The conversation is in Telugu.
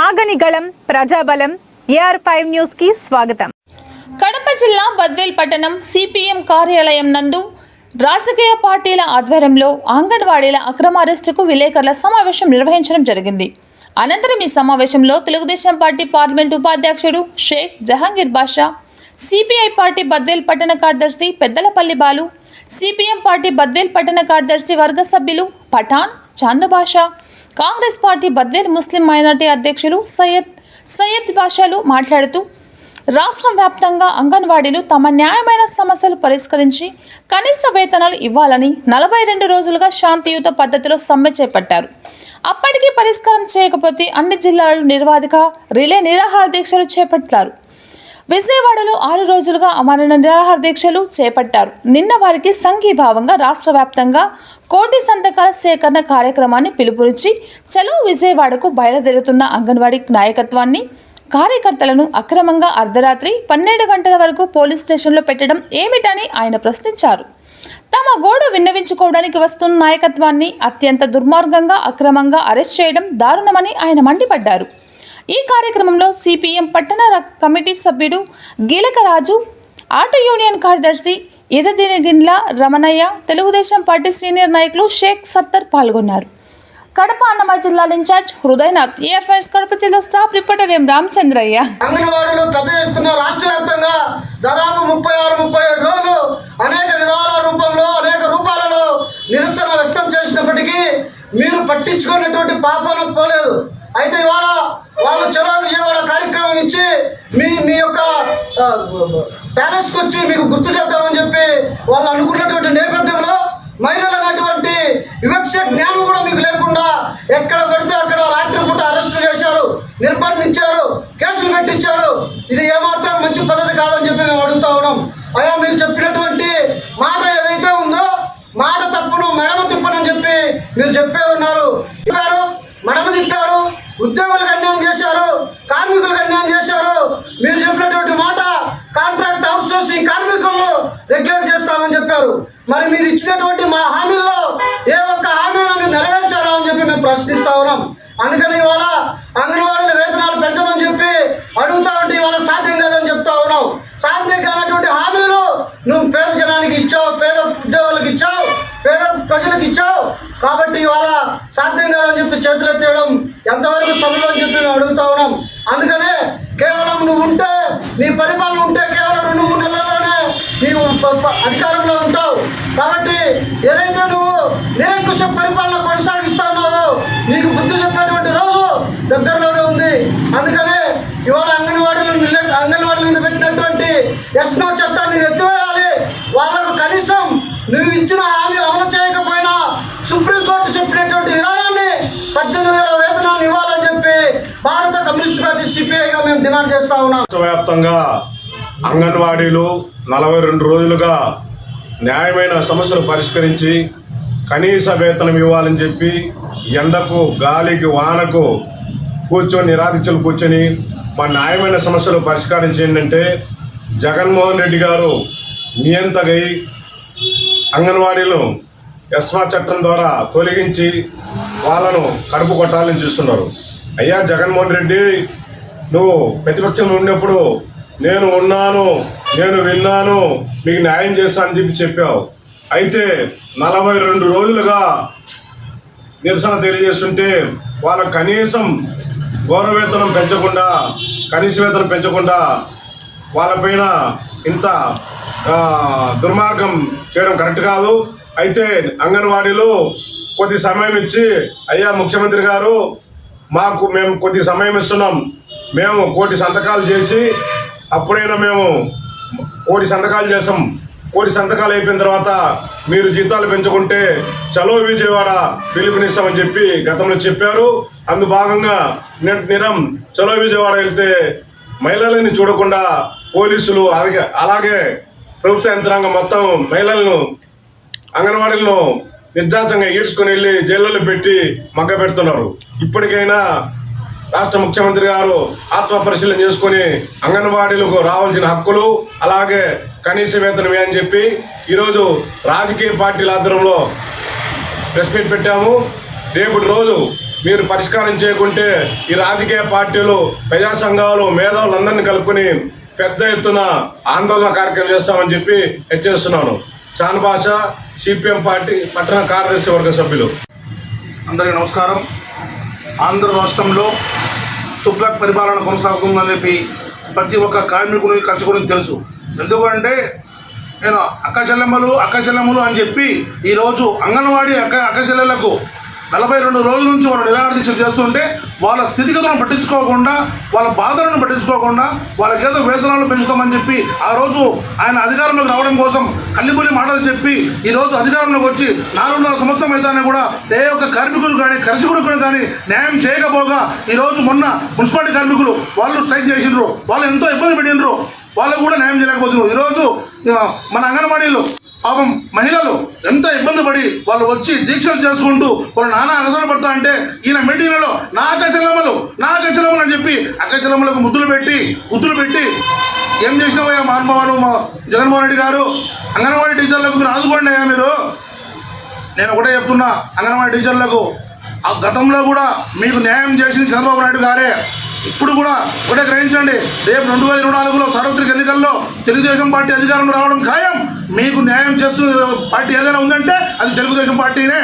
ఆగని గళం ప్రజాబలం ఏఆర్ ఫైవ్ న్యూస్కి స్వాగతం. కడప జిల్లా బద్వేల్ పట్టణం సిపిఎం కార్యాలయం నందు రాజకీయ పార్టీల ఆధ్వర్యంలో అంగన్వాడీల అక్రమ అరెస్టుకు విలేకరుల సమావేశం నిర్వహించడం జరిగింది. అనంతరం ఈ సమావేశంలో తెలుగుదేశం పార్టీ పార్లమెంట్ ఉపాధ్యక్షుడు షేక్ జహాంగీర్ బాషా సిపిఐ పార్టీ బద్వేల్ పట్టణ కార్యదర్శి పెద్దలపల్లి బాలు సిపిఎం పార్టీ బద్వేల్ పట్టణ కార్యదర్శి వర్గ సభ్యులు Pathan Chandubasha Congress party Badvel Muslim minority అధ్యక్షులు సయ్యద్ సయ్యద్ బాషాలు మాట్లాడుతూ రాష్ట్రం వ్యాప్తంగా అంగన్వాడీలు తమ న్యాయమైన సమస్యలు పరిష్కరించి కనీస వేతనాలు ఇవ్వాలని నలభై రెండు రోజులుగా శాంతియుత పద్ధతిలో సమ్మె చేపట్టారు. అప్పటికీ పరిష్కారం చేయకపోతే అన్ని జిల్లాలలో నిర్వాధిక రిలే నిరాహార దీక్షలు చేపట్టారు. విజయవాడలో ఆరు రోజులుగా అమరణ నిరాహార దీక్షలు చేపట్టారు. నిన్న వారికి సంఘీభావంగా రాష్ట్ర వ్యాప్తంగా కోటి సంతకాల సేకరణ కార్యక్రమాన్ని పిలుపునిచ్చి చలో విజయవాడకు బయలుదేరుతున్న అంగన్వాడీ నాయకత్వాన్ని కార్యకర్తలను అక్రమంగా అర్ధరాత్రి పన్నెండు గంటల వరకు పోలీస్ స్టేషన్లో పెట్టడం ఏమిటని ఆయన ప్రశ్నించారు. తమ గోడు విన్నవించుకోవడానికి వస్తున్న నాయకత్వాన్ని అత్యంత దుర్మార్గంగా అక్రమంగా అరెస్ట్ చేయడం దారుణమని ఆయన మండిపడ్డారు. ఈ కార్యక్రమంలో సిపిఎం పట్టణ కమిటీ సభ్యుడు గీలకరాజు ఆటో యూనియన్ కార్యదర్శి ఇరదినగిన్ల రమణయ్య తెలుగుదేశం పార్టీ సీనియర్ నాయకులు షేక్ సత్తర్ పాల్గొన్నారు. కడప అన్నమయ్య జిల్లా ఇన్ఛార్జ్ హృదయనాథ్ ఏఎఫ్ఎస్ కడప జిల్లా స్టాఫ్ రిపోర్టర్ ఎం రామచంద్రయ్య. అంగన్వాడీలు పెద్ద ఎత్తున రాష్ట్ర వ్యాప్తంగా దాదాపు ముప్పై ఆరు ముప్పై ఏడు రోజులు అనేక విధాల రూపంలో అనేక రూపాలలో నిరసన వ్యక్తం చేసినప్పటికీ మీరు పట్టించుకున్నటువంటి పాపన పోలేదు. అయితే ఇవాళ వాళ్ళు చలో విజయవాడ కార్యక్రమం ఇచ్చి మీ మీ యొక్క ప్యాలెస్కి వచ్చి మీకు గుర్తు చేద్దామని చెప్పి వాళ్ళు అనుకున్నటువంటి నేపథ్యంలో మహిళలు అనేటువంటి వివక్ష జ్ఞానం కూడా మీకు లేకుండా ఎక్కడ పడితే అక్కడ రాత్రిపూట అరెస్టు చేశారు నిర్బంధించారు కేసులు పెట్టించారు. ఇది ఏమాత్రం మంచి పద్ధతి కాదని చెప్పి మేము అడుగుతా ఉన్నాం. అయ్యా మీరు చెప్పినటువంటి మాట ఏదైతే ఉందో మాట తప్పును మెడమ తిప్పనని చెప్పి మీరు చెప్పే ఉన్నారు. చెప్పారు మడమ తిప్పారు ఉద్యోగులకు అన్యాయం చేశారు కార్మికులకు అన్యాయం చేశారు మీరు చెప్పినటువంటి మాట కాంట్రాక్ట్ అవుట్ సోర్సింగ్ కార్మికులను చేస్తామని చెప్పారు. మరి మీరు ఇచ్చినటువంటి మా హామీల్లో ఏ ఒక్క హామీని మీరు నెరవేర్చారా అని చెప్పి మేము ప్రశ్నిస్తా ఉన్నాం. అందుకని ఇవాళ అంగన్వాడీల వేతనాలు పెంచమని చెప్పి అడుగుతా ఉంటే ఇవాళ సాధ్యం కాదని చెప్తా ఉన్నావు సాధ్యం కానటువంటి హామీలు నువ్వు పేద జనానికి ఇచ్చావు పేద ఉద్యోగులకు ఇచ్చావు పేద ప్రజలకు ఇచ్చావు. కాబట్టి ఇవాళ సాధ్యం కాదని చెప్పి చేతులు ఎత్తేయడం ఎంతవరకు సమయం అని చెప్పి మేము అడుగుతా ఉన్నాం. అందుకనే కేవలం నువ్వు ఉంటే నీ పరిపాలన ఉంటే అధికారంలో ఉంటావు. కాబట్టి ఏదైతే నువ్వు నిరంకుశ పరిపాలన కొనసాగిస్తా నీకు బుద్ధి చెప్పేటువంటి రోజు దగ్గరలోనే ఉంది. అందుకనే ఇవాళ అంగన్వాడీలు అంగన్వాడీల మీద పెట్టినటువంటి ఎస్నో చట్టాన్ని ఎత్తివేయాలి. వాళ్ళకు కనీసం నువ్వు ఇచ్చిన హామీ అమలు చేయకపోయినా సుప్రీంకోర్టు చెప్పినటువంటి విధానాన్ని పద్దెనిమిది వేల వేతనాన్ని ఇవ్వాలని చెప్పి భారత కమ్యూనిస్ట్ పార్టీ సిపిఐగా మేము డిమాండ్ చేస్తా ఉన్నాం. వ్యాప్తంగా అంగన్వాడీలు నలభై రెండు రోజులుగా న్యాయమైన సమస్యలు పరిష్కరించి కనీస వేతనం ఇవ్వాలని చెప్పి ఎండకు గాలికి వానకు కూర్చొని నిరాధితులు కూర్చొని మా న్యాయమైన సమస్యలు పరిష్కరించేయండి అంటే జగన్మోహన్ రెడ్డి గారు నియంతగై అంగన్వాడీలు ఎస్మా చట్టం ద్వారా తొలగించి వాళ్ళను కడుపు కొట్టాలని చూస్తున్నారు. అయ్యా జగన్మోహన్ రెడ్డి నువ్వు ప్రతిపక్షంలో ఉన్నప్పుడు నేను ఉన్నాను నేను విన్నాను మీకు న్యాయం చేస్తానని చెప్పి చెప్పావు. అయితే నలభై రెండు రోజులుగా నిరసన తెలియజేస్తుంటే వాళ్ళ కనీసం గౌరవేతనం పెంచకుండా కనీస వేతనం పెంచకుండా వాళ్ళపైన ఇంత దుర్మార్గం చేయడం కరెక్ట్ కాదు. అయితే అంగన్వాడీలు కొద్ది సమయం ఇచ్చి అయ్యా ముఖ్యమంత్రి గారు మాకు మేము కొద్ది సమయం ఇస్తున్నాం. మేము కోటి సంతకాలు చేసి అప్పుడైనా మేము కోటి సంతకాలు చేసాం. కోటి సంతకాలు అయిపోయిన తర్వాత మీరు జీతాలు పెంచుకుంటే చలో విజయవాడ పిలుపునిస్తామని చెప్పి గతంలో చెప్పారు. అందు భాగంగా నేటి నిరం చలో విజయవాడ వెళ్తే మహిళలని చూడకుండా పోలీసులు అలాగే అలాగే ప్రభుత్వ యంత్రాంగం మొత్తం మహిళలను అంగన్వాడీలను నిర్దాసంగా ఈడ్చుకొని వెళ్ళి జైళ్ళలో పెట్టి మగ్గ పెడుతున్నారు ఇప్పటికైనా రాష్ట్ర ముఖ్యమంత్రి గారు ఆత్మ పరిశీలన చేసుకుని అంగన్వాడీలకు రావాల్సిన హక్కులు అలాగే కనీస వేతనమే అని చెప్పి ఈరోజు రాజకీయ పార్టీల ఆధ్వర్యంలో ప్రెస్ మీట్ పెట్టాము. రేపటి రోజు మీరు పరిష్కారం చేయకుంటే ఈ రాజకీయ పార్టీలు ప్రజా సంఘాలు మేధావులందరినీ కలుపుకొని పెద్ద ఎత్తున ఆందోళన కార్యక్రమం చేస్తామని చెప్పి హెచ్చరిస్తున్నాను. చాన్ భాష సిపిఎం పార్టీ పట్టణ కార్యదర్శి వర్గ సభ్యులు. అందరికీ నమస్కారం. ఆంధ్ర రాష్ట్రంలో తుక్లక్ పరిపాలన కొనసాగుతుందని చెప్పి ప్రతి ఒక్క కార్మికుని కర్షకుడికి తెలుసు. ఎందుకంటే నేను అక్క చెల్లెమ్మలు అక్క చెల్లెమ్మలు అని చెప్పి ఈరోజు అంగన్వాడీ అక్క అక్క చెల్లెళ్ళకు నలభై రెండు రోజుల నుంచి వాళ్ళు నిరాహార చేస్తుంటే వాళ్ళ స్థితిగతులను పట్టించుకోకుండా వాళ్ళ బాధలను పట్టించుకోకుండా వాళ్ళకి ఏదో వేతనాలు పెంచుతామని చెప్పి ఆ రోజు ఆయన అధికారంలోకి రావడం కోసం కల్లిపూలి మాటలు చెప్పి ఈ రోజు అధికారంలోకి వచ్చి నాలుగున్నర సంవత్సరం అయితేనే కూడా ఏ ఒక్క కార్మికులు కానీ కర్షకుడు కానీ న్యాయం చేయకపోగా ఈ రోజు మొన్న మున్సిపాలిటీ కార్మికులు వాళ్ళు స్ట్రైక్ చేసిండ్రు. వాళ్ళు ఎంతో ఇబ్బంది పెట్టిండ్రు. వాళ్ళకు కూడా న్యాయం చేయలేకపోతున్నారు. ఈరోజు మన అంగన్వాడీలు పాపం మహిళలు ఎంత ఇబ్బంది పడి వాళ్ళు వచ్చి దీక్షలు చేసుకుంటూ వాళ్ళు నానా అగసలు పడతా అంటే ఈయన మీటింగ్లలో నా అక్కచెల్లమ్మలు నా అక్క అని చెప్పి అక్క ముద్దులు పెట్టి ముద్దులు పెట్టి ఏం చేసినావయ్యా మహానుభావులు జగన్మోహన్ రెడ్డి గారు? అంగన్వాడీ టీచర్లకు మీరు ఆదుకోండి అయ్యా మీరు. నేను ఒకటే చెప్తున్నా అంగన్వాడీ టీచర్లకు ఆ గతంలో కూడా మీకు న్యాయం చేసింది చంద్రబాబు నాయుడు గారే. ఇప్పుడు కూడా ఒకటే గ్రహించండి రేపు రెండు వేల ఇరవై నాలుగులో సార్వత్రిక ఎన్నికల్లో తెలుగుదేశం పార్టీ అధికారంలో రావడం ఖాయం. మీకు న్యాయం చేస్తున్న పార్టీ ఏదైనా ఉందంటే అది తెలుగుదేశం పార్టీనే.